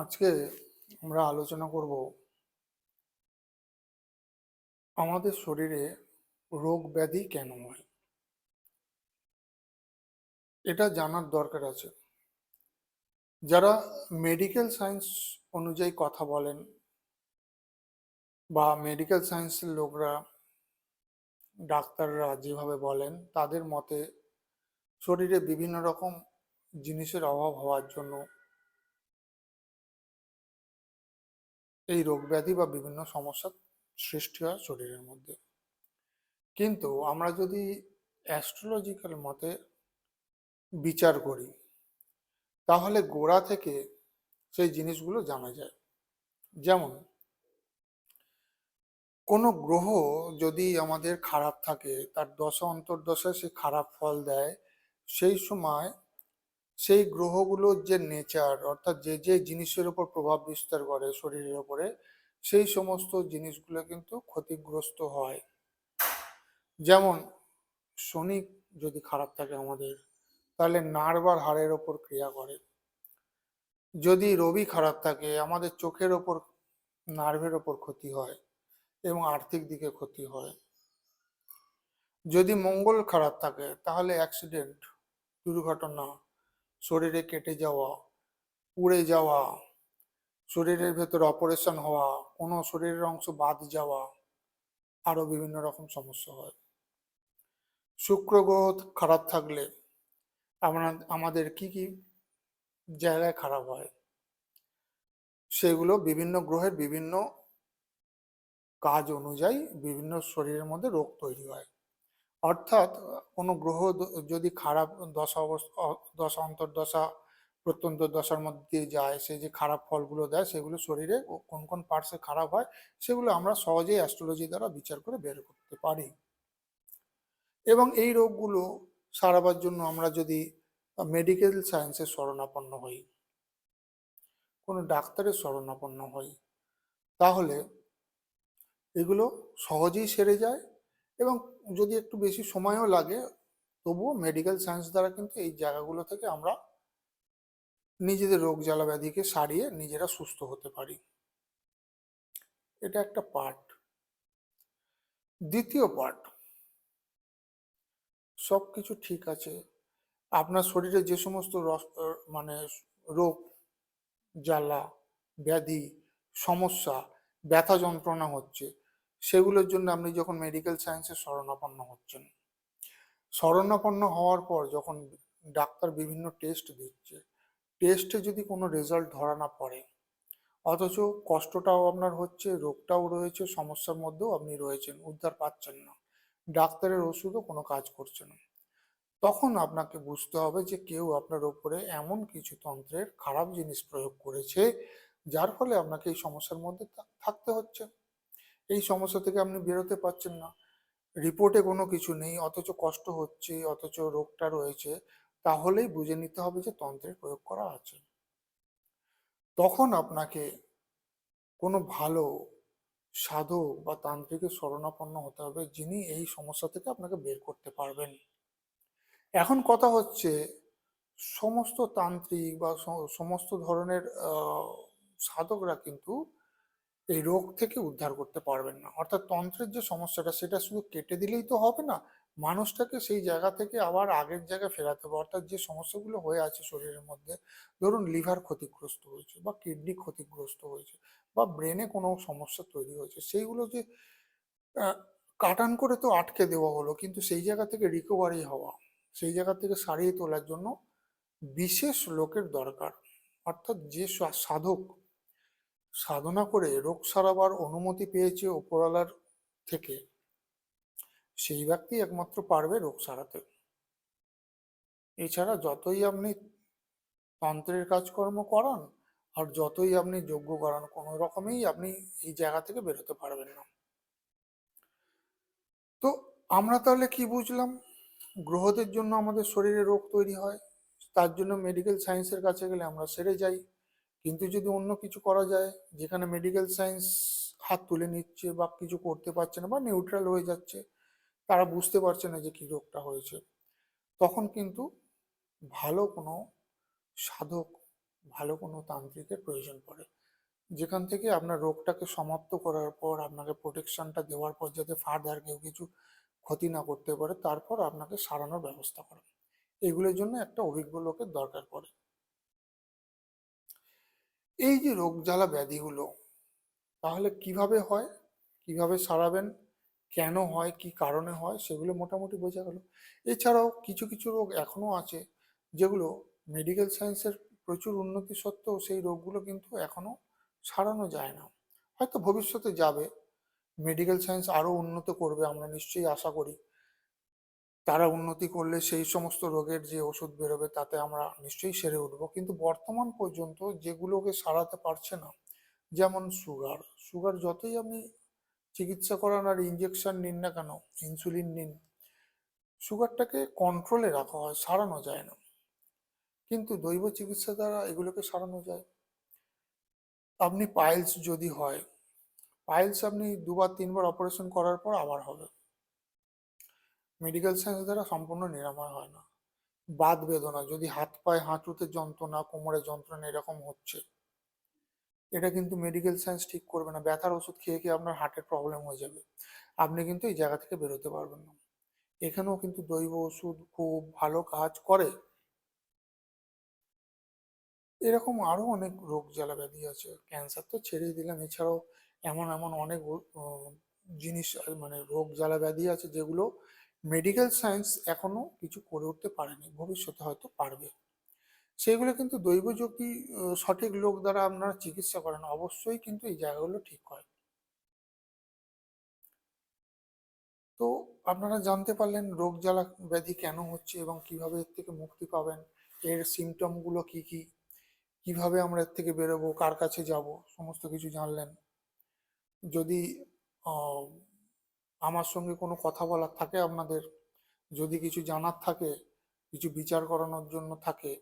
আজকে আমরা আলোচনা করব আমাদের শরীরে রোগ ব্যাধি কেন হয়? এটা জানার দরকার আছে। যারা মেডিকেল সায়েন্স অনুযায়ী কথা বলেন বা মেডিকেল সায়েন্সের লোকরা, ডাক্তাররা যেভাবে বলেন, তাদের মতে শরীরে বিভিন্ন রকম জিনিসের অভাব হওয়ার জন্য এই রোগ ব্যাধি বা বিভিন্ন সমস্যার সৃষ্টি হয় শরীরের মধ্যে। কিন্তু আমরা যদি অ্যাস্ট্রোলজিক্যাল মতে বিচার করি, তাহলে গোড়া থেকে সেই জিনিসগুলো জানা যায়। যেমন, কোনো গ্রহ যদি আমাদের খারাপ থাকে, তার দশা অন্তর্দশায় সে খারাপ ফল দেয়, সেই সময় সেই গ্রহগুলোর যে নেচার অর্থাৎ যে যে জিনিসের উপর প্রভাব বিস্তার করে শরীরের উপরে, সেই সমস্ত জিনিসগুলো কিন্তু ক্ষতিগ্রস্ত হয়। যেমন, শনি যদি খারাপ থাকে আমাদের, তাহলে নার্ভ আর হাড়ের ওপর ক্রিয়া করে। যদি রবি খারাপ থাকে, আমাদের চোখের ওপর, নার্ভের ওপর ক্ষতি হয় এবং আর্থিক দিকে ক্ষতি হয়। যদি মঙ্গল খারাপ থাকে, তাহলে অ্যাক্সিডেন্ট দুর্ঘটনা শরীরে কেটে যাওয়া, পুড়ে যাওয়া, শরীরের ভেতর অপারেশন হওয়া, কোনো শরীরের অংশ বাদ যাওয়া আরও বিভিন্ন রকম সমস্যা হয়। শুক্র গ্রহ খারাপ থাকলে আমরা, আমাদের কি কি জায়গায় খারাপ হয়? সেগুলো বিভিন্ন গ্রহের বিভিন্ন কাজ অনুযায়ী বিভিন্ন শরীরের মধ্যে রোগ তৈরি হয়। অর্থাৎ, কোনো গ্রহ যদি খারাপ দশা অবস্থা দশা অন্তর্দশা, প্রত্যন্ত দশার মধ্যে যায়, সে যে খারাপ ফলগুলো দেয়, সেগুলো শরীরে কোন কোন পার্টসে খারাপ হয়, সেগুলো আমরা সহজেই অ্যাস্ট্রোলজি দ্বারা বিচার করে বের করতে পারি। এবং এই রোগগুলো সারাবার জন্য আমরা যদি মেডিকেল সায়েন্সের শরণাপন্ন হই, কোনো ডাক্তারের শরণাপন্ন হই, তাহলে এগুলো সহজেই সেরে যায় এবং যদি একটু বেশি সময়ও লাগে, তবুও মেডিকেল সায়েন্স দ্বারা কিন্তু এই জায়গাগুলো থেকে আমরা নিজেদের রোগ জ্বালা ব্যাধিকে সারিয়ে নিজেরা সুস্থ হতে পারি। এটা একটা পার্ট দ্বিতীয় পার্ট সব কিছু ঠিক আছে। আপনার শরীরে যে সমস্ত মানে রোগ, জ্বালা, ব্যাধি, সমস্যা, ব্যথা যন্ত্রণা হচ্ছে সেগুলোর জন্য আপনি যখন মেডিকেল সায়েন্সে শরণাপন্ন হচ্ছেন শরণাপন্ন হওয়ার পর যখন ডাক্তার বিভিন্ন টেস্ট দিচ্ছে টেস্টে যদি কোনো রেজাল্ট ধরা না পড়ে, অথচ কষ্টটাও আপনার হচ্ছে, রোগটাও রয়েছে, সমস্যার মধ্যেও আপনি রয়েছেন, উদ্ধার পাচ্ছেন না, ডাক্তারের ওষুধও কোনো কাজ করছে না, তখন আপনাকে বুঝতে হবে যে কেউ আপনার ওপরে এমন কিছু তন্ত্রের খারাপ জিনিস প্রয়োগ করেছে, যার ফলে আপনাকে এই সমস্যার মধ্যে থাকতে হচ্ছে। এই সমস্যা থেকে আপনি বেরোতে পারছেন না। রিপোর্টে কোনো কিছু নেই, অথচ কষ্ট হচ্ছে, অথচ রোগটা রয়েছে। তাহলেই বুঝে নিতে হবে যে তন্ত্রের প্রয়োগ করা আছে। তখন আপনাকে কোনো ভালো সাধু বা তান্ত্রিকের শরণাপন্ন হতে হবে, যিনি এই সমস্যা থেকে আপনাকে বের করতে পারবেন। এখন কথা হচ্ছে, সমস্ত তান্ত্রিক বা সমস্ত ধরনের সাধকরা কিন্তু এই রোগ থেকে উদ্ধার করতে পারবেন না। অর্থাৎ তন্ত্রের যে সমস্যাটা, সেটা শুধু কেটে দিলেই তো হবে না, মানুষটাকে সেই জায়গা থেকে আবার আগের জায়গায় ফেরাতে হবে। অর্থাৎ যে সমস্যাগুলো হয়ে আছে শরীরের মধ্যে, ধরুন লিভার ক্ষতিগ্রস্ত হয়েছে বা কিডনি ক্ষতিগ্রস্ত হয়েছে বা ব্রেনে কোনো সমস্যা তৈরি হয়েছে, সেইগুলো যে কাটান করে তো আটকে দেওয়া হলো, কিন্তু সেই জায়গা থেকে রিকভারি হওয়া, সেই জায়গা থেকে সারিয়ে তোলার জন্য বিশেষ লোকের দরকার। অর্থাৎ যে সাধক সাধনা করে রোগ সারাবার অনুমতি পেয়েছে ওপরওয়ালার থেকে। সেই ব্যক্তি একমাত্র পারবে রোগ সারাতে। এছাড়া যতই আপনি তন্ত্রের কাজকর্ম করান, আর যতই আপনি যোগ্য করান, কোনো রকমেই আপনি এই জায়গা থেকে বেরোতে পারবেন না। তো আমরা তাহলে কি বুঝলাম? গ্রহদের জন্য আমাদের শরীরে রোগ তৈরি হয়, তার জন্য মেডিকেল সায়েন্সের কাছে গেলে আমরা সেরে যাই। কিন্তু যদি অন্য কিছু করা যায়, যেখানে মেডিকেল সায়েন্স হাত তুলে নিচ্ছে বা কিছু করতে পারছে না বা নিউট্রাল হয়ে যাচ্ছে, তারা বুঝতে পারছে না যে কি রোগটা হয়েছে, তখন কিন্তু ভালো কোনো সাধক, ভালো কোনো তান্ত্রিকের প্রয়োজন পড়ে। যেখান থেকে আপনার রোগটাকে সমাপ্ত করার পর, আপনাকে প্রোটেকশনটা দেওয়ার পর যাতে ফার্দার কেউ কিছু ক্ষতি না করতে পারে, তারপর আপনাকে সারানোর ব্যবস্থা করা। এগুলোর জন্য একটা অভিজ্ঞ লোকের দরকার পড়ে। এই যে রোগ জ্বালা ব্যাধিগুলো, তাহলে কীভাবে হয়? কীভাবে সারাবেন? কেন হয়? কি কারণে হয়? সেগুলো মোটামুটি বোঝা গেল। এছাড়াও কিছু কিছু রোগ এখনও আছে, যেগুলো মেডিকেল সায়েন্সের প্রচুর উন্নতি সত্ত্বেও সেই রোগগুলো কিন্তু এখনও সারানো যায় না। হয়তো ভবিষ্যতে যাবে। মেডিকেল সায়েন্স আরও উন্নত করবে, আমরা নিশ্চয়ই আশা করি। তারা উন্নতি করলে সেই সমস্ত রোগের যে ওষুধ বেরোবে তাতে আমরা নিশ্চয়ই সেরে উঠবো। কিন্তু বর্তমান পর্যন্ত যেগুলোকে সারাতে পারছে না, যেমন সুগার সুগার যতই আপনি চিকিৎসা করান আর ইঞ্জেকশন নিন না কেন ইনসুলিন নিন, সুগারটাকে কন্ট্রোলে রাখা হয়, সারানো যায় না। কিন্তু দৈব চিকিৎসা দ্বারা এগুলোকে সারানো যায়। আপনি পাইলস যদি হয় পাইলস আপনি দুবার তিনবার অপারেশন করার পর আবার হবে। মেডিকেল সায়েন্স দ্বারা সম্পূর্ণ নিরাময় হয় না। বাদ বেদনা, যদি হাত পায়ে হাঁটুতে যন্ত্রণা, কোমরে যন্ত্রণা এরকম হচ্ছে, এটা কিন্তু মেডিকেল সায়েন্স ঠিক করবে না। ব্যথার ওষুধ খেয়ে খেয়ে আপনার হার্টের প্রবলেম হয়ে যাবে। আপনি কিন্তু এই জায়গা থেকে বেরোতে পারবেন না। এখানেও কিন্তু দৈব ওষুধ খুব ভালো কাজ করে। এরকম আরও অনেক রোগ জ্বালা ব্যাধি আছে। ক্যান্সার তো ছেড়েই দিলাম। এছাড়াও এমন এমন অনেক জিনিস মানে রোগ জ্বালা ব্যাধি আছে যেগুলো মেডিকেল সায়েন্স এখনও কিছু করে উঠতে পারেনি, ভবিষ্যতে হয়তো পারবে। সেগুলো কিন্তু দৈব যদি সঠিক লোক দ্বারা আপনারা চিকিৎসা করেন, অবশ্যই কিন্তু এই জায়গাগুলো ঠিক হয়। তো আপনারা জানতে পারলেন রোগ জ্বালা ব্যাধি কেন হচ্ছে এবং কীভাবে এর থেকে মুক্তি পাবেন, এর সিমটমগুলো কি কি, কীভাবে আমরা এর থেকে বেরোবো, কার কাছে যাব, সমস্ত কিছু জানলেন। যদি আমার সঙ্গে কোনো কথা বলার থাকে, আপনাদের যদি কিছু জানার থাকে, কিছু বিচার করানোর জন্য থাকে,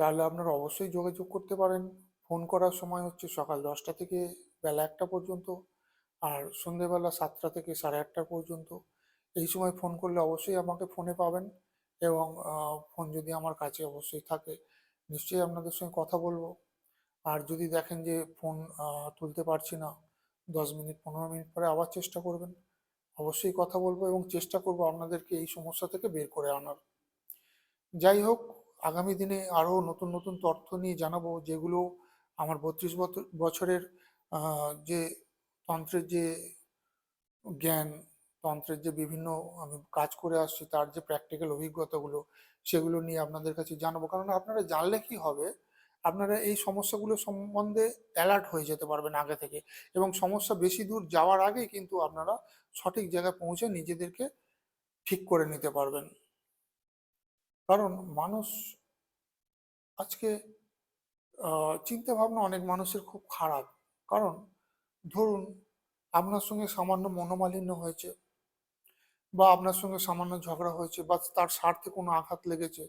তাহলে আপনারা অবশ্যই যোগাযোগ করতে পারেন। ফোন করার সময় হচ্ছে সকাল দশটা থেকে বেলা একটা পর্যন্ত আর সন্ধেবেলা সাতটা থেকে সাড়ে আটটা পর্যন্ত। এই সময় ফোন করলে অবশ্যই আমাকে ফোনে পাবেন এবং ফোন যদি আমার কাছে অবশ্যই থাকে, নিশ্চয়ই আপনাদের সঙ্গে কথা বলব। আর যদি দেখেন যে ফোন তুলতে পারছি না দশ মিনিট, পনেরো মিনিট পরে আবার চেষ্টা করবেন। অবশ্যই কথা বলব এবং চেষ্টা করব আপনাদেরকে এই সমস্যা থেকে বের করে আনার। যাই হোক, আগামী দিনে আরও নতুন নতুন তথ্য নিয়ে জানাব যেগুলো আমার বত্রিশ বছরের যে তন্ত্রের যে জ্ঞান, তন্ত্রের যে বিভিন্ন আমি কাজ করে আসছি, তার যে প্র্যাকটিক্যাল অভিজ্ঞতাগুলো, সেগুলো নিয়ে আপনাদের কাছে জানাব। কারণ আপনারা জানলে কি হবে আপনারা এই সমস্যাগুলো সম্বন্ধে অ্যালার্ট হয়ে যেতে পারবেন আগে থেকে এবং সমস্যা বেশি দূর যাওয়ার আগে কিন্তু আপনারা সঠিক জায়গায় পৌঁছে নিজেদেরকে ঠিক করে নিতে পারবেন। কারণ মানুষ আজকে চিন্তা ভাবনা অনেক মানুষের খুব খারাপ। কারণ ধরুন, আপনার সঙ্গে সামান্য মনোমালিন্য হয়েছে বা আপনার সঙ্গে সামান্য ঝগড়া হয়েছে বা তার স্বার্থে কোনো আঘাত লেগেছে।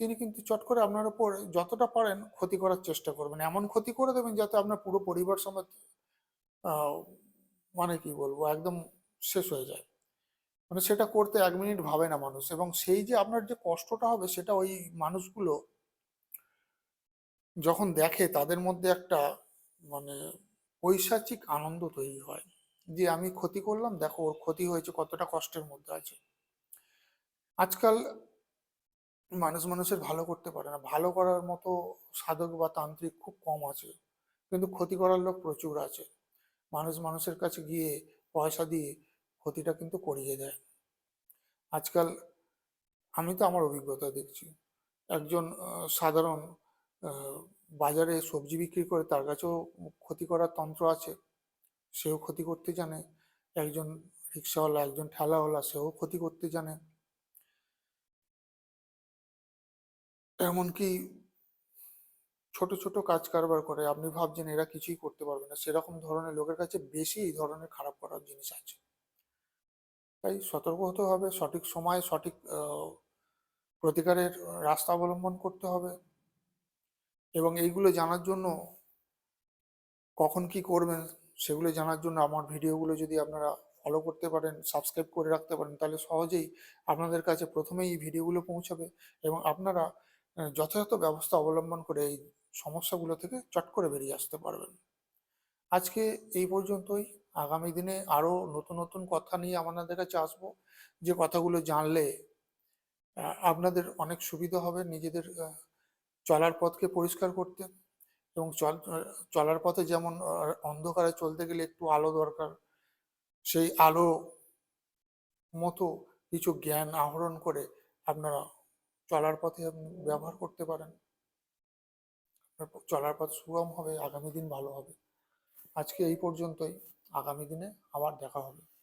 তিনি কিন্তু চট করে আপনার উপর যতটা পারেন ক্ষতি করার চেষ্টা করবেন। এমন ক্ষতি করে দেবেন যাতে আপনার পুরো পরিবার সমেত মানে কি বলব, একদম শেষ হয়ে যায়। মানে সেটা করতে এক মিনিট ভাবে না মানুষ এবং সেই যে আপনার যে কষ্টটা হবে সেটা ওই মানুষগুলো যখন দেখে তাদের মধ্যে একটা মানে পৈশাচিক আনন্দ তৈরি হয়। যে আমি ক্ষতি করলাম, দেখো ওর ক্ষতি হয়েছে, কতটা কষ্টের মধ্যে আছে। আজকাল মানুষ মানুষের ভালো করতে পারে না। ভালো করার মতো সাধক বা তান্ত্রিক খুব কম আছে, কিন্তু ক্ষতি করার লোক প্রচুর আছে। মানুষ মানুষের কাছে গিয়ে পয়সা দিয়ে ক্ষতিটা কিন্তু করিয়ে দেয়। আজকাল আমি তো আমার অভিজ্ঞতা দেখছি, একজন সাধারণ বাজারে সবজি বিক্রি করে তার কাছেও ক্ষতি করার তন্ত্র আছে, সেও ক্ষতি করতে জানে। একজন রিক্সাওয়ালা, একজন ঠেলাওয়ালা, সেও ক্ষতি করতে জানে। এমনকি ছোট ছোট কাজ কারবার করে। আপনি ভাবছেন এরা কিছুই করতে পারবে না। সেরকম ধরনের লোকের কাছে বেশি এই ধরনের খারাপ করার জিনিস আছে। তাই সতর্ক হতে হবে। সঠিক সময়ে সঠিক প্রতিকারের রাস্তা অবলম্বন করতে হবে। এবং এইগুলো জানার জন্য কখন কি করবেন সেগুলো জানার জন্য আমার ভিডিওগুলো যদি আপনারা ফলো করতে পারেন সাবস্ক্রাইব করে রাখতে পারেন, তাহলে সহজেই আপনাদের কাছে প্রথমেই এই ভিডিওগুলো পৌঁছাবে। এবং আপনারা যথাযথ ব্যবস্থা অবলম্বন করে এই সমস্যাগুলো থেকে চট করে বেরিয়ে আসতে পারবেন। আজকে এই পর্যন্তই। আগামী দিনে আরও নতুন নতুন কথা নিয়ে আপনাদের কাছে আসব। যে কথাগুলো জানলে আপনাদের অনেক সুবিধা হবে নিজেদের চলার পথকে পরিষ্কার করতে এবং চল চলার পথে যেমন অন্ধকারে চলতে গেলে একটু আলো দরকার, সেই আলো মতো কিছু জ্ঞান আহরণ করে আপনারা চলার পথে আপনি ব্যবহার করতে পারেন। আপনার চলার পথ সুগম হবে, আগামী দিন ভালো হবে। আজকে এই পর্যন্তই। আগামী দিনে আবার দেখা হবে।